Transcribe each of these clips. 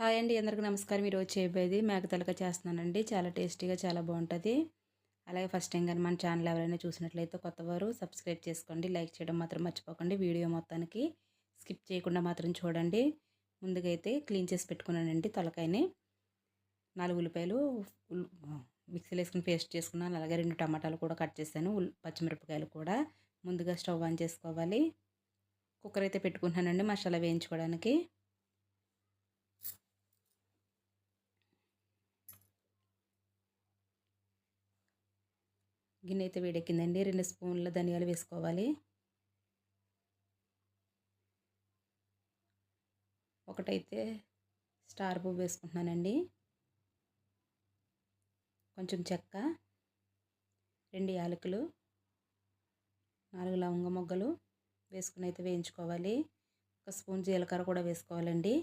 Hi అండి అందరికీ నమస్కారం. ఈరోజు చేయబోయేది మేక తలక చేస్తున్నానండి. చాలా టేస్టీగా చాలా బాగుంటుంది. అలాగే ఫస్ట్ టైం కానీ మన ఛానల్ ఎవరైనా చూసినట్లయితే కొత్తవారు సబ్స్క్రైబ్ చేసుకోండి. లైక్ చేయడం మాత్రం మర్చిపోకండి. వీడియో మొత్తానికి స్కిప్ చేయకుండా మాత్రం చూడండి. ముందుగా అయితే క్లీన్ చేసి పెట్టుకున్నానండి తలకాయని. నాలుగు ఉల్లిపాయలు మిక్సీలో వేసుకుని పేస్ట్ చేసుకున్నాను. అలాగే రెండు టమాటాలు కూడా కట్ చేశాను. పచ్చిమిరపకాయలు కూడా ముందుగా స్టవ్ ఆన్ చేసుకోవాలి. కుక్కర్ అయితే పెట్టుకుంటున్నానండి మసాలా వేయించుకోవడానికి. గిన్నె అయితే వేడెక్కిందండి. రెండు స్పూన్ల ధనియాలు వేసుకోవాలి. ఒకటైతే స్టార్ పువ్వు వేసుకుంటున్నానండి. కొంచెం చెక్క రెండు యాలకులు నాలుగు లవంగ మొగ్గలు వేసుకుని అయితే వేయించుకోవాలి. ఒక స్పూన్ జీలకర్ర కూడా వేసుకోవాలండి.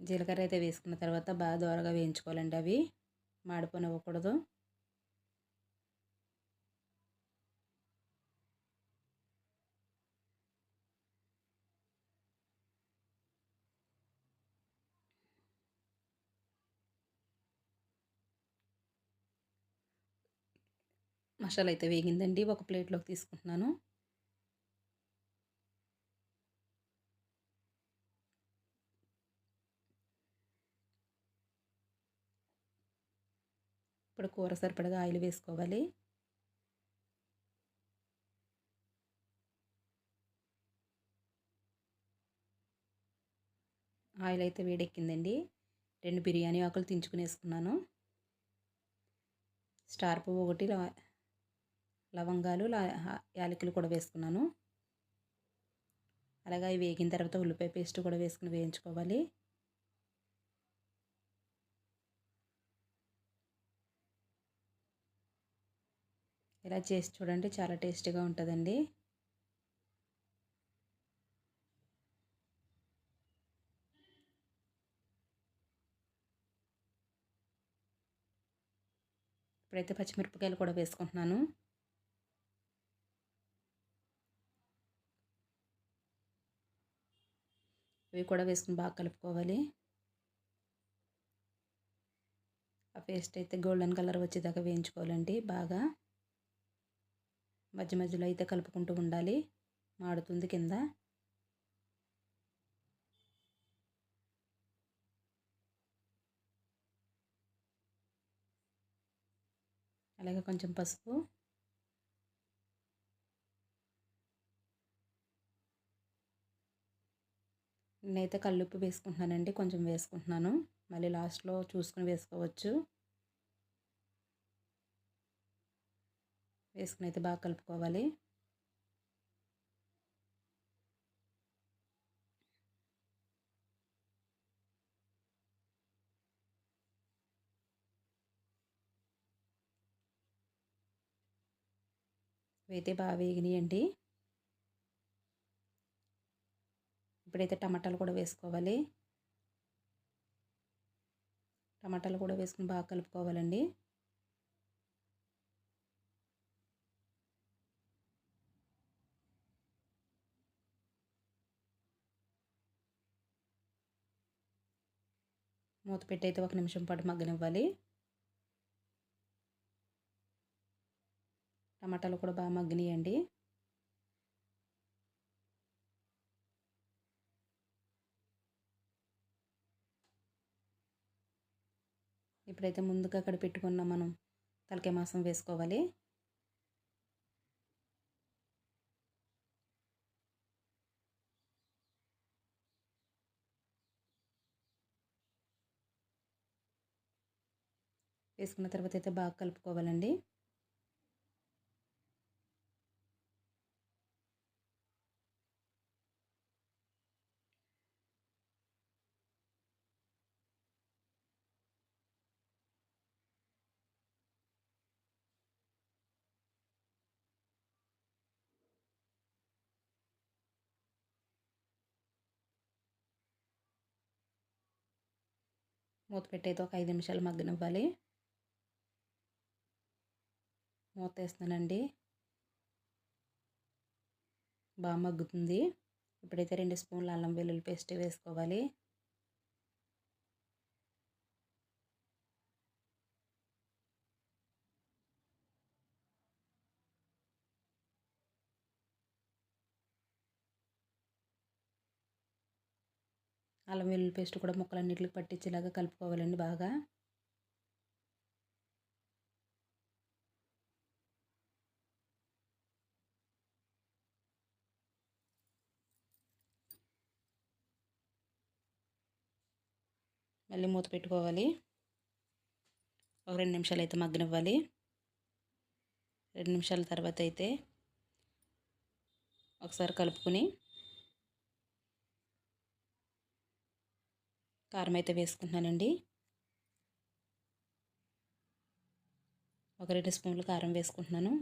జీలకర్ర అయితే వేసుకున్న తర్వాత బాగా దోరగా వేయించుకోవాలండి అవి. మాడిపోనివ్వకూడదు. మసాలా అయితే వేగిందండి. ఒక ప్లేట్లోకి తీసుకుంటున్నాను. ఇప్పుడు కూర సరిపడగా ఆయిల్ వేసుకోవాలి. ఆయిల్ అయితే వేడెక్కిందండి. రెండు బిర్యానీ ఆకులు తించుకునేసుకున్నాను స్టార్ పువ్వు ఒకటి లవంగాలు యాలకులు కూడా వేసుకున్నాను. అలాగే అవి వేగిన తర్వాత ఉల్లిపాయ పేస్ట్ కూడా వేసుకుని వేయించుకోవాలి. ఇలా చేసి చూడండి చాలా టేస్టీగా ఉంటుందండి. ఇప్పుడైతే పచ్చిమిరపకాయలు కూడా వేసుకుంటున్నాను. ఇవి కూడా వేసుకుని బాగా కలుపుకోవాలి. ఆ పేస్ట్ అయితే గోల్డెన్ కలర్ వచ్చేదాకా వేయించుకోవాలండి బాగా. మధ్య మధ్యలో అయితే కలుపుకుంటూ ఉండాలి. మాడుతుంది కింద. అలాగే కొంచెం పసుపు. నేనైతే కల్లుప్పు వేసుకుంటున్నానండి. కొంచెం వేసుకుంటున్నాను. మళ్ళీ లాస్ట్లో చూసుకుని వేసుకోవచ్చు. వేసుకుని అయితే బాగా కలుపుకోవాలి. అయితే బాగా వేగినాయండి. ఇప్పుడైతే టమాటాలు కూడా వేసుకోవాలి. టమాటాలు కూడా వేసుకుని బాగా కలుపుకోవాలండి. మూత పెట్టి అయితే ఒక నిమిషం పాటు మగ్గనివ్వాలి. టమాటాలు కూడా బాగా మగ్గినాయండి. ఇప్పుడైతే ముందుగా అక్కడ పెట్టుకున్న మనం తలకాయ మాసం వేసుకోవాలి. వేసుకున్న తర్వాత అయితే బాగా కలుపుకోవాలండి. మూత పెట్టేది ఒక ఐదు నిమిషాలు మగ్గనివ్వాలి. మూత బాగా మగ్గుతుంది. ఇప్పుడైతే రెండు స్పూన్లు అల్లం వెల్లుల్లి పేస్ట్ వేసుకోవాలి. అల్లం వెల్లుల్లి పేస్ట్ కూడా ముక్కలన్నిటికి పట్టించేలాగా కలుపుకోవాలండి బాగా. మళ్ళీ మూత పెట్టుకోవాలి. ఒక రెండు నిమిషాలు అయితే మగ్గనివ్వాలి. రెండు నిమిషాల తర్వాత అయితే ఒకసారి కలుపుకొని కారం అయితే వేసుకుంటున్నానండి. ఒక రెండు స్పూన్లు కారం వేసుకుంటున్నాను.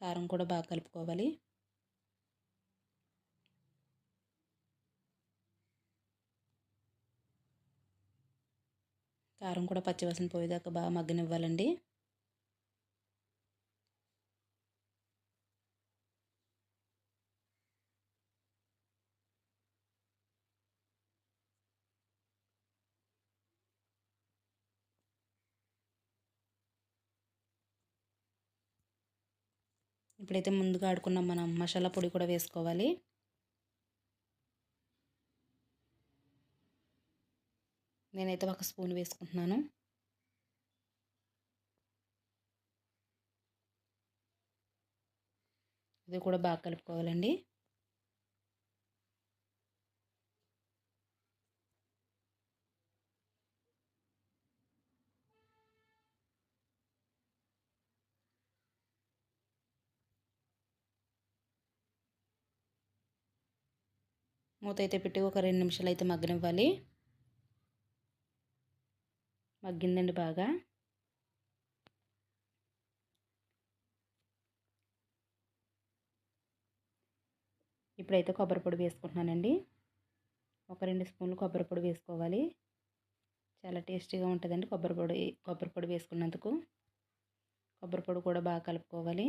కారం కూడా బాగా కలుపుకోవాలి. కారం కూడా పచ్చివాసన పోయేదాకా బాగా మగ్గనివ్వాలండి. ఇప్పుడైతే ముందుగా ఆడుకున్న మనం మసాలా పొడి కూడా వేసుకోవాలి. నేనైతే ఒక స్పూన్ వేసుకుంటున్నాను. ఇది కూడా బాగా కలుపుకోవాలండి. మూత అయితే పెట్టి ఒక రెండు నిమిషాలు అయితే మగ్గనివ్వాలి. మగ్గిందండి బాగా. ఇప్పుడైతే కొబ్బరి పొడి వేసుకుంటున్నానండి. ఒక రెండు స్పూన్లు కొబ్బరి పొడి వేసుకోవాలి. చాలా టేస్టీగా ఉంటుందండి కొబ్బరి పొడి కొబ్బరి పొడి వేసుకున్నందుకు. కొబ్బరి పొడి కూడా బాగా కలుపుకోవాలి.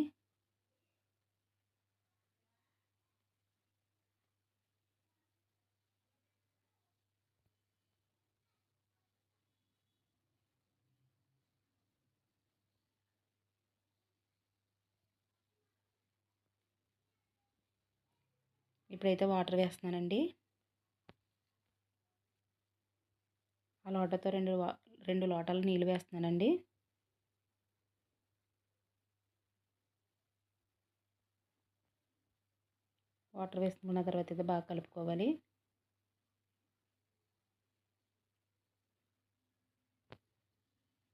ఇప్పుడైతే వాటర్ వేస్తున్నానండి. ఆ లోటతో రెండు రెండు లోటాలు నీళ్ళు వేస్తున్నానండి. వాటర్ వేసుకున్న తర్వాత అయితే బాగా కలుపుకోవాలి.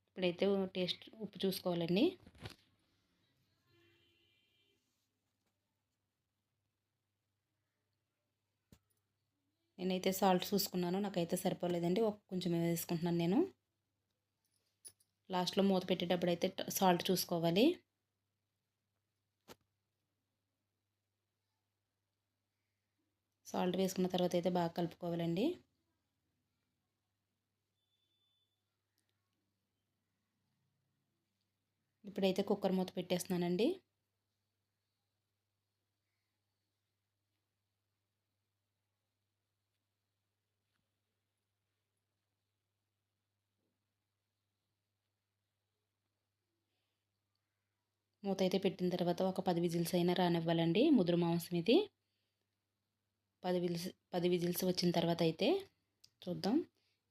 ఇప్పుడైతే టేస్ట్ ఉప్పు చూసుకోవాలండి. నేనైతే సాల్ట్ చూసుకున్నాను నాకైతే సరిపోలేదండి. ఒక కొంచెం వేసుకుంటున్నాను నేను. లాస్ట్లో మూత పెట్టేటప్పుడు అయితే సాల్ట్ చూసుకోవాలి. సాల్ట్ వేసుకున్న తర్వాత అయితే బాగా కలుపుకోవాలండి. ఇప్పుడైతే కుక్కర్ మూత పెట్టేస్తున్నానండి. మూత అయితే పెట్టిన తర్వాత ఒక పది విజిల్స్ అయినా రానివ్వాలండి ముదురు మాంసం ఇది పది విజిల్స్ పది విజిల్స్ వచ్చిన తర్వాత అయితే చూద్దాం.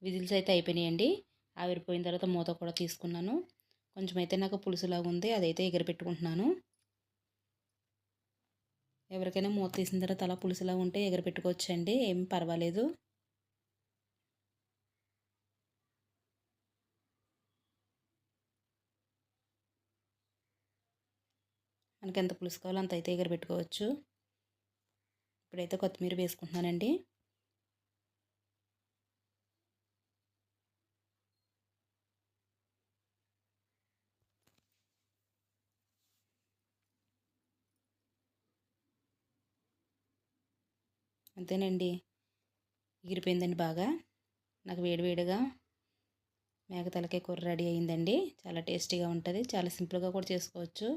విజిల్స్ అయితే అయిపోయినాయండి. ఆవిరిపోయిన తర్వాత మూత కూడా తీసుకున్నాను. కొంచెం అయితే నాకు పులుసులాగా ఉంది అదైతే ఎగరపెట్టుకుంటున్నాను. ఎవరికైనా మూత తీసిన తర్వాత అలా పులుసులా ఉంటే ఎగరపెట్టుకోవచ్చండి ఏం పర్వాలేదు. మనకి ఎంత పులుసు కావాలో అంత అయితే ఎగర పెట్టుకోవచ్చు. ఇప్పుడైతే కొత్తిమీర వేసుకుంటున్నానండి. అంతేనండి. ఎగిరిపోయిందండి బాగా. నాకు వేడివేడిగా మేక తలకాయ కూర రెడీ అయిందండి. చాలా టేస్టీగా ఉంటుంది. చాలా సింపుల్గా కూడా చేసుకోవచ్చు.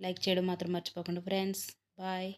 లైక్ చేయడం మాత్రం మర్చిపోకండి. Friends bye.